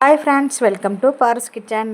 Hi friends welcome to Paras kitchen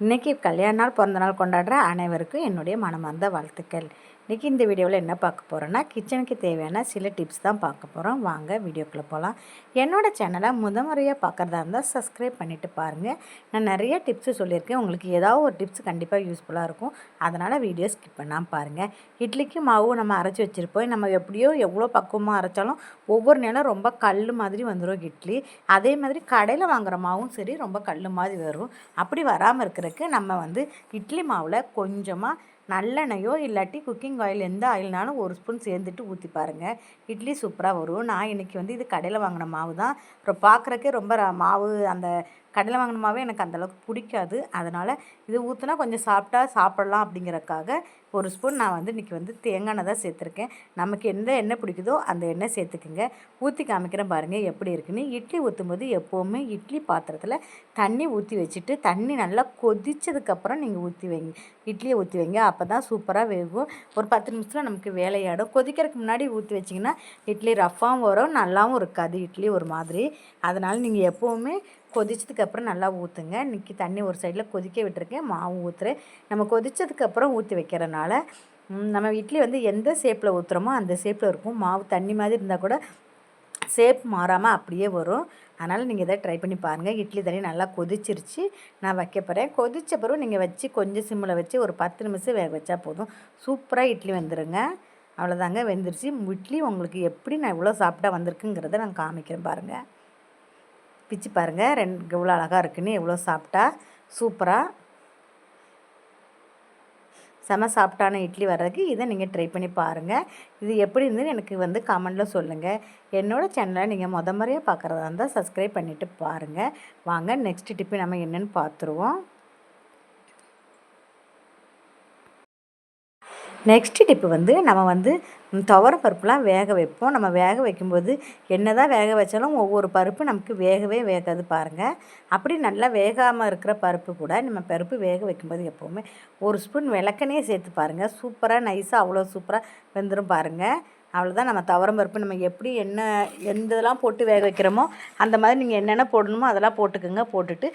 இன்றைக்கி கல்யாண நாள் பிறந்த நாள் கொண்டாடுற அனைவருக்கும் என்னுடைய மனமார்ந்த வாழ்த்துக்கள். இன்றைக்கி இந்த வீடியோவில் என்ன பார்க்க போகிறோன்னா கிச்சனுக்கு தேவையான சில டிப்ஸ் தான் பார்க்க போகிறோம் வாங்க வீடியோக்குள்ளே போகலாம் என்னோடய சேனலை முத முறையாக பார்க்குறதா இருந்தால் சப்ஸ்கிரைப் பண்ணிவிட்டு பாருங்கள் நான் நிறைய டிப்ஸு சொல்லியிருக்கேன். உங்களுக்கு ஏதாவது ஒரு டிப்ஸ் கண்டிப்பாக யூஸ்ஃபுல்லாக இருக்கும். அதனால் வீடியோ ஸ்கிப் பண்ணாமல் பாருங்கள் இட்லிக்கு மாவு நம்ம அரைச்சி வச்சுருப்போம். நம்ம எப்படியோ எவ்வளோ பக்குவமாக அரைச்சாலும் ஒவ்வொரு நேரம் ரொம்ப கல் மாதிரி வந்துடும் இட்லி. அதே மாதிரி கடையில் வாங்குகிற மாவும் சரி ரொம்ப கல் மாதிரி வரும். அப்படி வராமல் இருக்கிறதுக்கு நம்ம வந்து இட்லி மாவில் கொஞ்சமாக நல்லெண்ணெயோ இல்லாட்டி குக்கிங் ஆயில் எந்த ஆயில்னாலும் ஒரு ஸ்பூன் சேர்ந்துட்டு ஊற்றி பாருங்கள் இட்லி சூப்பராக வரும். நான் இன்றைக்கி வந்து இது கடையில் வாங்கின மாவு தான் அப்புறம் பார்க்குறக்கே ரொம்ப மாவு அந்த கடையில் வாங்கினமாவே எனக்கு அந்தளவுக்கு பிடிக்காது. அதனால் இது ஊற்றினா கொஞ்சம் சாப்பிட்டா சாப்பிட்லாம் அப்படிங்கிறக்காக ஒரு ஸ்பூன் நான் வந்து இன்றைக்கி வந்து தேங்காய் எண்ணெய் தான் சேர்த்துருக்கேன். நமக்கு எந்த எண்ணெய் பிடிக்குதோ அந்த எண்ணெய் சேர்த்துக்குங்க. ஊற்றி காமிக்கிறேன் பாருங்கள் எப்படி இருக்குன்னு. இட்லி ஊற்றும் போது எப்போவுமே இட்லி பாத்திரத்தில் தண்ணி ஊற்றி வச்சுட்டு தண்ணி நல்லா கொதித்ததுக்கப்புறம் நீங்கள் ஊற்றி வைங்க. இட்லியை ஊற்றி வைங்க. அப்போ தான் சூப்பராக வேகும். ஒரு பத்து நிமிஷத்தில் நமக்கு வேலையாடும் கொதிக்கிறதுக்கு முன்னாடி ஊற்றி வச்சிங்கன்னா இட்லி ரஃப்பாகவும் வரும் நல்லாவும் இருக்காது. இட்லி ஒரு மாதிரி. அதனால் நீங்கள் எப்போவுமே கொதிச்சதுக்கப்புறம் நல்லா ஊற்றுங்க இன்றைக்கி தண்ணி ஒரு சைடில் கொதிக்க விட்டுருக்கேன். மாவு ஊற்றுறேன் நம்ம கொதிச்சதுக்கப்புறம் ஊற்றி வைக்கிறனால நம்ம இட்லி வந்து எந்த ஷேப்பில் ஊற்றுறோமோ அந்த ஷேப்பில் இருக்கும். மாவு தண்ணி மாதிரி இருந்தால் கூட ஷேப் மாறாமல் அப்படியே வரும். அதனால் நீங்கள் இதை ட்ரை பண்ணி பாருங்கள் இட்லி தண்ணி நல்லா கொதிச்சிருச்சு. நான் வைக்க போகிறேன் கொதித்த பிறகு நீங்கள் வச்சு கொஞ்சம் சிம்மில் வச்சு ஒரு பத்து நிமிஷம் வேக வச்சா போதும். சூப்பராக இட்லி வந்துடுங்க அவ்வளோதாங்க வெந்துருச்சு. இட்லி உங்களுக்கு எப்படி நான் இவ்வளோ சாப்பிட்டா வந்திருக்குங்கிறத நான் காமிக்கிறேன் பாருங்கள் பிச்சு பாருங்கள் ரெண்டு எவ்வளோ அழகாக இருக்குன்னு எவ்வளோ சாப்பிட்டா? சூப்பராக செம சாப்பிட்டான இட்லி வர்றதுக்கு இதை நீங்கள் ட்ரை பண்ணி பாருங்கள் இது எப்படி இருந்துன்னு எனக்கு வந்து கமெண்டில் சொல்லுங்கள் என்னோடய சேனலை நீங்கள் முத முறையாக பார்க்குறதா இருந்தால் சப்ஸ்கிரைப் பண்ணிவிட்டு பாருங்கள் வாங்க நெக்ஸ்ட் டிப்பு நம்ம என்னென்னு பார்த்துருவோம் நெக்ஸ்ட் டிப்பு வந்து நம்ம வந்து துவரம் பருப்புலாம் வேக வைப்போம். நம்ம வேக வைக்கும்போது என்ன தான் வேக வச்சாலும் ஒவ்வொரு பருப்பு நமக்கு வேகவே வேகாது பாருங்கள் அப்படி நல்லா வேகாமல் இருக்கிற பருப்பு கூட நம்ம பருப்பு வேக வைக்கும்போது எப்போவுமே ஒரு ஸ்பூன் விளக்கனே சேர்த்து பாருங்கள் சூப்பராக நைஸாக அவ்வளோ சூப்பராக வெந்துடும் பாருங்கள் அவ்வளோதான் நம்ம துவரம் பருப்பு நம்ம எப்படி என்ன எந்த இதெல்லாம் போட்டு வேக வைக்கிறோமோ அந்த மாதிரி நீங்கள் என்னென்ன போடணுமோ அதெல்லாம் போட்டுக்கோங்க. போட்டுட்டு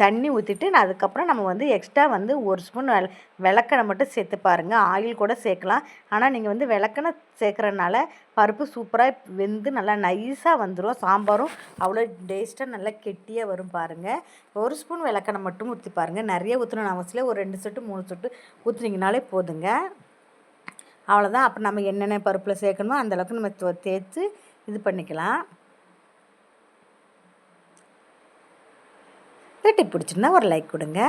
தண்ணி ஊற்றிட்டு நான் அதுக்கப்புறம் நம்ம வந்து எக்ஸ்ட்ரா வந்து ஒரு ஸ்பூன் வெள விளக்கெண்ணெய் மட்டும் சேர்த்து பாருங்கள் ஆயில் கூட சேர்க்கலாம். ஆனால் நீங்கள் வந்து விளக்கணை சேர்க்குறனால பருப்பு சூப்பராக வெந்து நல்லா நைஸாக வந்துடும் சாம்பாரும் அவ்வளோ டேஸ்ட்டாக நல்லா கெட்டியாக வரும் பாருங்கள் ஒரு ஸ்பூன் விளக்கணை மட்டும் ஊற்றி பாருங்கள் நிறைய ஊற்றணும்னு அவசியம் ஒரு ரெண்டு சொட்டு மூணு சொட்டு ஊற்றுனீங்கனாலே போதுங்க. அவ்வளோதான் அப்போ நம்ம என்னென்ன பருப்பில் சேர்க்கணுமோ அந்த அளவுக்கு நம்ம தேய்த்து இது பண்ணிக்கலாம். ரெட்டி பிடிச்சிருந்தா ஒரு லைக் கொடுங்க.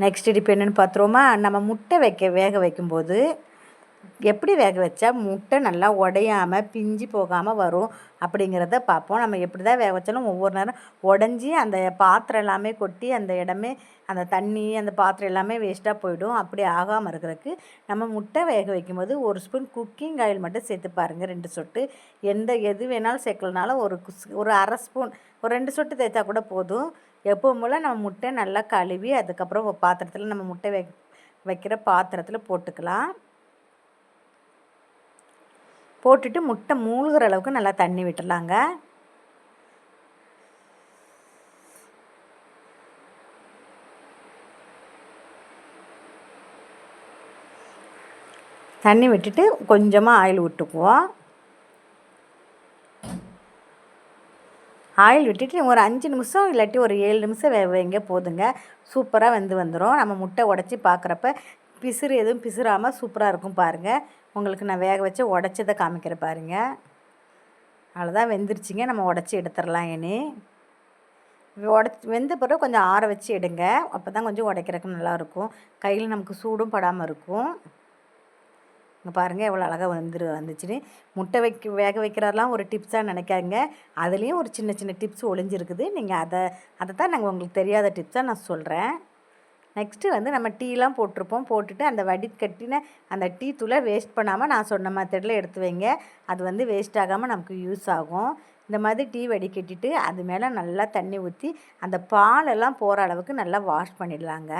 நெக்ஸ்ட் டிப் என்னென்னு பார்த்துருவோமா? நம்ம முட்டை வைக்க வேக வைக்கும்போது எப்படி வேக வச்சா முட்டை நல்லா உடையாமல் பிஞ்சு போகாமல் வரும் அப்படிங்கிறத பார்ப்போம். நம்ம எப்படி தான் வேக வச்சாலும் ஒவ்வொரு நேரம் உடஞ்சி அந்த பாத்திரம் எல்லாமே கொட்டி அந்த இடமே அந்த தண்ணி அந்த பாத்திரம் எல்லாமே வேஸ்ட்டாக போயிடும். அப்படி ஆகாமல் இருக்கிறதுக்கு நம்ம முட்டை வேக வைக்கும்போது ஒரு ஸ்பூன் குக்கிங் ஆயில் மட்டும் சேர்த்து பாருங்கள் ரெண்டு சொட்டு. எந்த எது வேணாலும் சேர்க்கலனாலும் ஒரு ஒரு அரை ஸ்பூன் ஒரு ரெண்டு சொட்டு தேய்ச்சா கூட போதும். எப்பவும் போல் நம்ம முட்டை நல்லா கழுவி அதுக்கப்புறம் பாத்திரத்தில் நம்ம முட்டை வை வைக்கிற பாத்திரத்தில் போட்டுக்கலாம். போட்டுட்டு முட்டை மூழ்கிற அளவுக்கு நல்லா தண்ணி விட்டுடலாங்க. தண்ணி விட்டுட்டு கொஞ்சமாக ஆயில் விட்டுக்குவோம். ஆயில் விட்டுட்டு ஒரு அஞ்சு நிமிஷம் இல்லாட்டி ஒரு ஏழு நிமிஷம் வேக வைங்க போதுங்க. சூப்பராக வெந்து வந்துடும் நம்ம முட்டை உடச்சி பார்க்குறப்ப பிசுறு எதுவும் பிசுறாமல் சூப்பராக இருக்கும் பாருங்கள் உங்களுக்கு நான் வேக வச்சு உடச்சதை காமிக்கிறேன் பாருங்கள் அவ்வளோதான் வெந்துருச்சிங்க. நம்ம உடச்சி எடுத்துடலாம் இனி. உடச்சி வெந்த பிறகு கொஞ்சம் ஆற வச்சு எடுங்க. அப்போ தான் கொஞ்சம் உடைக்கிறதுக்கு நல்லாயிருக்கும். கையில் நமக்கு சூடும் படாமல் இருக்கும். இங்கே பாருங்கள் எவ்வளோ அழகாக வந்துரு வந்துச்சுன்னு. முட்டை வைக்க வேக வைக்கிறதெல்லாம் ஒரு டிப்ஸாக நினைக்காதீங்க. அதுலேயும் ஒரு சின்ன சின்ன டிப்ஸ் ஒளிஞ்சிருக்குது. நீங்கள் அதை அதை தான் நாங்கள் உங்களுக்கு தெரியாத டிப்ஸாக நான் சொல்கிறேன் நெக்ஸ்ட்டு வந்து நம்ம டீலாம் போட்டிருப்போம். போட்டுட்டு அந்த வடிகட்டின அந்த டீ தூளை வேஸ்ட் பண்ணாமல் நான் சொன்ன மெத்தடில் எடுத்து வைங்க. அது வந்து வேஸ்ட் ஆகாமல் நமக்கு யூஸ் ஆகும். இந்த மாதிரி டீ வடிகட்டிட்டு அது மேலே நல்லா தண்ணி ஊற்றி அந்த பாலெல்லாம் போகிற அளவுக்கு நல்லா வாஷ் பண்ணிடலாங்க.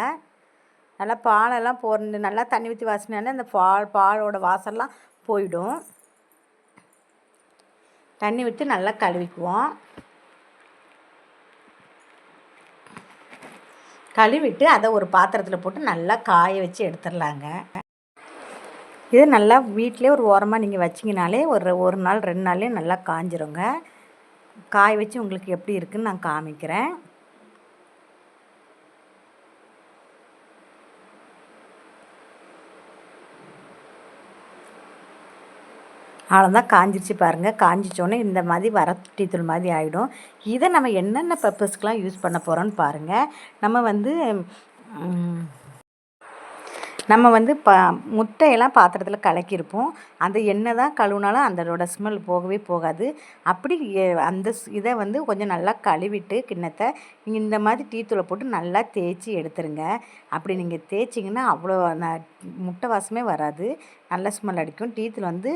நல்லா பாலெல்லாம் போர்ந்து நல்லா தண்ணி ஊற்றி வாசினாலே அந்த பால் பாலோட வாசல்லாம் போயிடும். தண்ணி ஊற்றி நல்லா கழுவிக்குவோம். கழுவிட்டு அதை ஒரு பாத்திரத்தில் போட்டு நல்லா காய வச்சு எடுத்துடலாங்க இது நல்லா வீட்டிலே ஒரு ஓரமாக நீங்கள் வச்சிங்கனாலே ஒரு ஒரு நாள் ரெண்டு நாள்லேயே நல்லா காஞ்சிருங்க. காய வச்சு உங்களுக்கு எப்படி இருக்குன்னு நான் காமிக்கிறேன். அவ்வளோதான் காஞ்சிருச்சு பாருங்கள் காஞ்சிச்சோன்னே இந்த மாதிரி வர தூள் மாதிரி ஆகிடும் இதை நம்ம என்னென்ன பர்பஸ்க்கெலாம் யூஸ் பண்ண போகிறோன்னு பாருங்கள் நம்ம வந்து நம்ம வந்து ப முட்டையெல்லாம் பாத்திரத்தில் கலக்கியிருப்போம். அந்த எண்ணெய் தான் கழுவுனாலும் அதோட ஸ்மெல் போகவே போகாது. அப்படி அந்த இதை வந்து கொஞ்சம் நல்லா கழுவிட்டு கிண்ணத்தை நீங்கள் இந்த மாதிரி டீத்தூளை போட்டு நல்லா தேய்ச்சி எடுத்துருங்க. அப்படி நீங்கள் தேய்ச்சிங்கன்னா அவ்வளோ முட்டை வாசமே வராது. நல்ல ஸ்மெல் அடிக்கும். டீத்தில் வந்து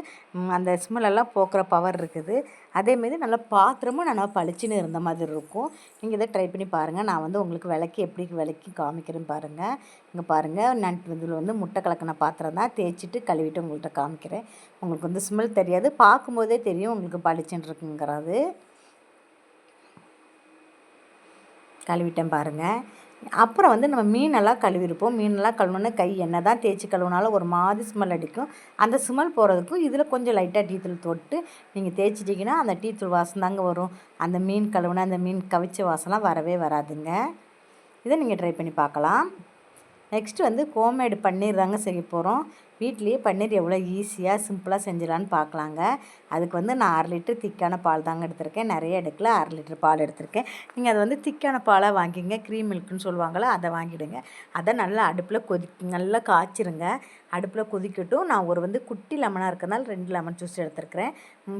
அந்த ஸ்மெல்லெல்லாம் போக்குற பவர் இருக்குது. அதேமாரி நல்லா பாத்திரமும் நல்லா பளிச்சுன்னு இருந்த மாதிரி இருக்கும். நீங்கள் இதை ட்ரை பண்ணி பாருங்கள் நான் வந்து உங்களுக்கு விளக்கி எப்படி விளக்கி காமிக்கிறேன்னு பாருங்கள் இங்கே பாருங்கள் நான் இதில் வந்து முட்டை கலக்கின பாத்திரம் தான் தேய்ச்சிட்டு கழுவிட்டு உங்கள்கிட்ட காமிக்கிறேன். உங்களுக்கு வந்து ஸ்மெல் தெரியாது. பார்க்கும்போதே தெரியும் உங்களுக்கு பளிச்சுன்னு இருக்குங்கிறது கழுவிட்டேன் பாருங்கள் அப்புறம் வந்து நம்ம மீனெல்லாம் கழுவிருப்போம். மீனெல்லாம் கழுவுனோன்னே கை என்ன தான் தேய்ச்சி கழுவுனாலும் ஒரு மாதிரி ஸ்மெல் அடிக்கும். அந்த ஸ்மெல் போகிறதுக்கும் இதில் கொஞ்சம் லைட்டாக டீத்தூள் தொட்டு நீங்கள் தேய்ச்சிட்டிங்கன்னா அந்த டீத்தூள் வாசம் தாங்க வரும். அந்த மீன் கழுவுனா அந்த மீன் கவிச்ச வாசம்லாம் வரவே வராதுங்க. இதை நீங்கள் ட்ரை பண்ணி பார்க்கலாம். நெக்ஸ்ட்டு வந்து கோமேடு பன்னீர் தாங்க செய்ய போகிறோம் வீட்லேயே பன்னீர் எவ்வளோ ஈஸியாக சிம்பிளாக செஞ்சிடலான்னு பார்க்கலாங்க அதுக்கு வந்து நான் அரை லிட்டர் திக்கான பால் தாங்க எடுத்திருக்கேன். நிறைய எடுக்கல அரை லிட்டர் பால் எடுத்திருக்கேன். நீங்கள் அதை வந்து திக்கான பாலாக வாங்கிங்க க்ரீம் மில்க்குன்னு சொல்லுவாங்களோ அதை வாங்கிடுங்க. அதை நல்லா அடுப்பில் கொதி நல்லா காய்ச்சிருங்க. அடுப்பில் கொதிக்கட்டும். நான் ஒரு வந்து குட்டி லெமனாக இருக்கிறனால ரெண்டு லெமன் ஜூஸ் எடுத்துருக்கிறேன்.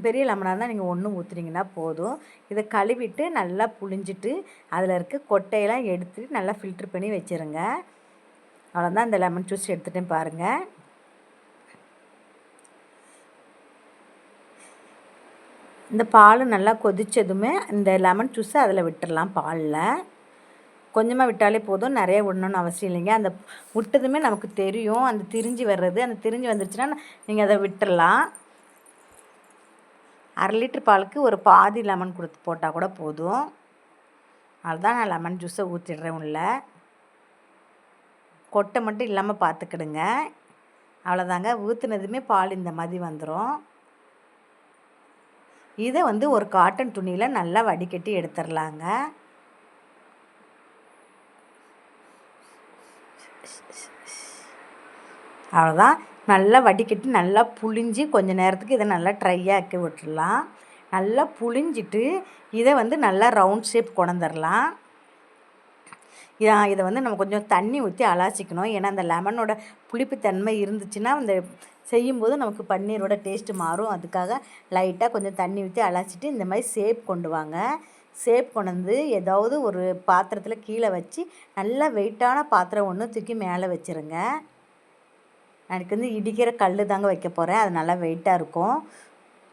பெரிய லெமனாக இருந்தால் நீங்கள் ஒன்று ஊற்றுனீங்கன்னா போதும். இதை கழுவிட்டு நல்லா புழிஞ்சிட்டு அதில் இருக்க கொட்டையெல்லாம் எடுத்துட்டு நல்லா ஃபில்ட்ரு பண்ணி வச்சுருங்க. அவ்வளோதான் இந்த லெமன் ஜூஸ் எடுத்துகிட்டு பாருங்கள் இந்த பால் நல்லா கொதித்ததுமே இந்த லெமன் ஜூஸை அதில் விட்டுடலாம் பாலில். கொஞ்சமாக விட்டாலே போதும். நிறைய விடணும்னு அவசியம் இல்லைங்க. அந்த விட்டதுமே நமக்கு தெரியும். அந்த திரிஞ்சு வர்றது அந்த திரிஞ்சு வந்துருச்சுன்னா நீங்கள் அதை விட்டுடலாம் அரை லிட்டர் பாலுக்கு ஒரு பாதி லெமன் கொடுத்து போட்டால் கூட போதும். அதுதான் நான் லெமன் ஜூஸை ஊற்றிடுறேன் உள்ள. கொட்டை மட்டும் இல்லாமல் பார்த்துக்கிடுங்க அவ்வளோதாங்க ஊற்றுனதுமே பால் இந்த மாதிரி வந்துடும் இதை வந்து ஒரு காட்டன் துணியில் நல்லா வடிகட்டி எடுத்துடலாங்க அவ்வளோதான் நல்லா வடிகட்டி நல்லா புளிஞ்சு கொஞ்சம் நேரத்துக்கு இதை நல்லா ட்ரையாக ஆக்கி விட்டுடலாம் நல்லா புளிஞ்சிட்டு இதை வந்து நல்லா ரவுண்ட் ஷேப் கொண்டுடலாம் இதை வந்து நம்ம கொஞ்சம் தண்ணி ஊற்றி அலாசிக்கணும். ஏன்னா அந்த லெமனோட புளிப்புத்தன்மை இருந்துச்சுன்னா அந்த செய்யும்போது நமக்கு பன்னீரோட டேஸ்ட்டு மாறும். அதுக்காக லைட்டாக கொஞ்சம் தண்ணி ஊற்றி அலாச்சிட்டு இந்த மாதிரி சேப் கொண்டு வாங்க. சேப் கொண்டு வந்து ஏதாவது ஒரு பாத்திரத்தில் கீழே வச்சு நல்லா வெயிட்டான பாத்திரம் ஒன்று தூக்கி மேலே வச்சுருங்க. எனக்கு வந்து இடிக்கிற கல் தாங்க வைக்க போகிறேன் அது நல்லா வெயிட்டாக இருக்கும்.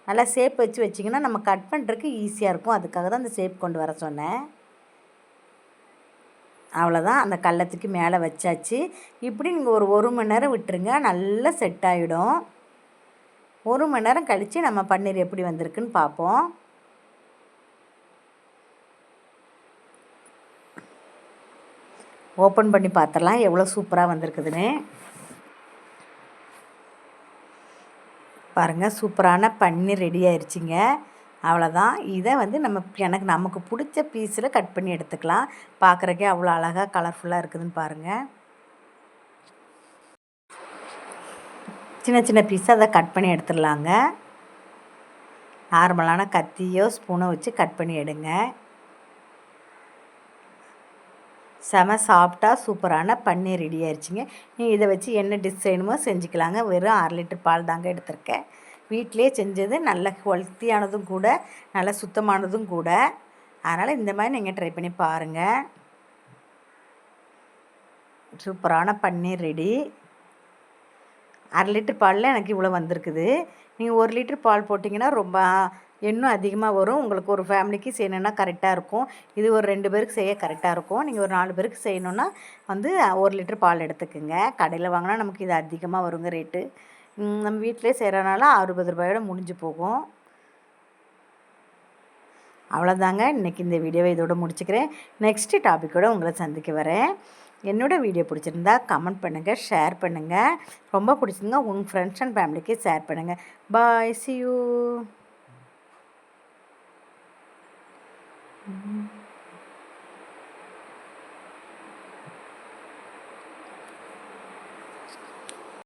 நல்லா சேப் வச்சு வச்சிங்கன்னா நம்ம கட் பண்ணுறதுக்கு ஈஸியாக இருக்கும். அதுக்காக தான் அந்த சேப் கொண்டு வர சொன்னேன். அவ்வளோதான் அந்த கள்ளத்துக்கு மேலே வச்சாச்சு. இப்படி நீங்கள் ஒரு ஒரு மணி நேரம் விட்டுருங்க நல்லா செட் ஆகிடும் ஒரு மணி நேரம் கழித்து நம்ம பன்னீர் எப்படி வந்திருக்குன்னு பார்ப்போம். ஓப்பன் பண்ணி பார்த்துடலாம் எவ்வளோ சூப்பராக வந்திருக்குதுன்னு. பாருங்கள் சூப்பரான பன்னீர் ரெடி ஆயிடுச்சிங்க அவ்வளோதான் இதை வந்து நம்ம எனக்கு நமக்கு பிடிச்ச பீஸில் கட் பண்ணி எடுத்துக்கலாம். பார்க்குறக்கே அவ்வளோ அழகாக கலர்ஃபுல்லாக இருக்குதுன்னு பாருங்கள் சின்ன சின்ன பீஸாக அதை கட் பண்ணி எடுத்துடலாங்க. நார்மலான கத்தியோ ஸ்பூனோ வச்சு கட் பண்ணி எடுங்க. செம சாஃப்டாக சூப்பரான பன்னீர் ரெடி ஆயிடுச்சிங்க. நீங்கள் இதை வச்சு என்ன டிஷ் செய்யணுமோ செஞ்சுக்கலாங்க. வெறும் அரை லிட்டர் பால் தாங்க எடுத்திருக்கேன். வீட்டிலே செஞ்சது நல்ல ஹெல்த்தியானதும் கூட நல்ல சுத்தமானதும் கூட. அதனால் இந்த மாதிரி நீங்கள் ட்ரை பண்ணி பாருங்கள் சூப்பரான பன்னீர் ரெடி அரை லிட்டர் பாலில் எனக்கு இவ்வளோ வந்திருக்குது. நீங்கள் ஒரு லிட்டர் பால் போட்டிங்கன்னா ரொம்ப இன்னும் அதிகமாக வரும். உங்களுக்கு ஒரு ஃபேமிலிக்கு செய்யணுன்னா கரெக்டாக இருக்கும். இது ஒரு ரெண்டு பேருக்கு செய்ய கரெக்டாக இருக்கும். நீங்கள் ஒரு நாலு பேருக்கு செய்யணுன்னா வந்து ஒரு லிட்டர் பால் எடுத்துக்கோங்க. கடையில் வாங்கினா நமக்கு இது அதிகமாக வருங்க ரேட்டு நம்ம வீட்டிலே செய்கிறனால அறுபது ரூபாயோட முடிஞ்சு போகும். அவ்வளோதாங்க இன்றைக்கி இந்த வீடியோவை இதோட முடிச்சுக்கிறேன். நெக்ஸ்ட்டு டாப்பிக்கோடு உங்களை சந்திக்க வரேன். என்னோடய வீடியோ பிடிச்சிருந்தா கமெண்ட் பண்ணுங்கள் ஷேர் பண்ணுங்கள் ரொம்ப பிடிச்சிருந்தா உங்கள் ஃப்ரெண்ட்ஸ் அண்ட் ஃபேமிலிக்கு ஷேர் பண்ணுங்கள் பாய் சி யூ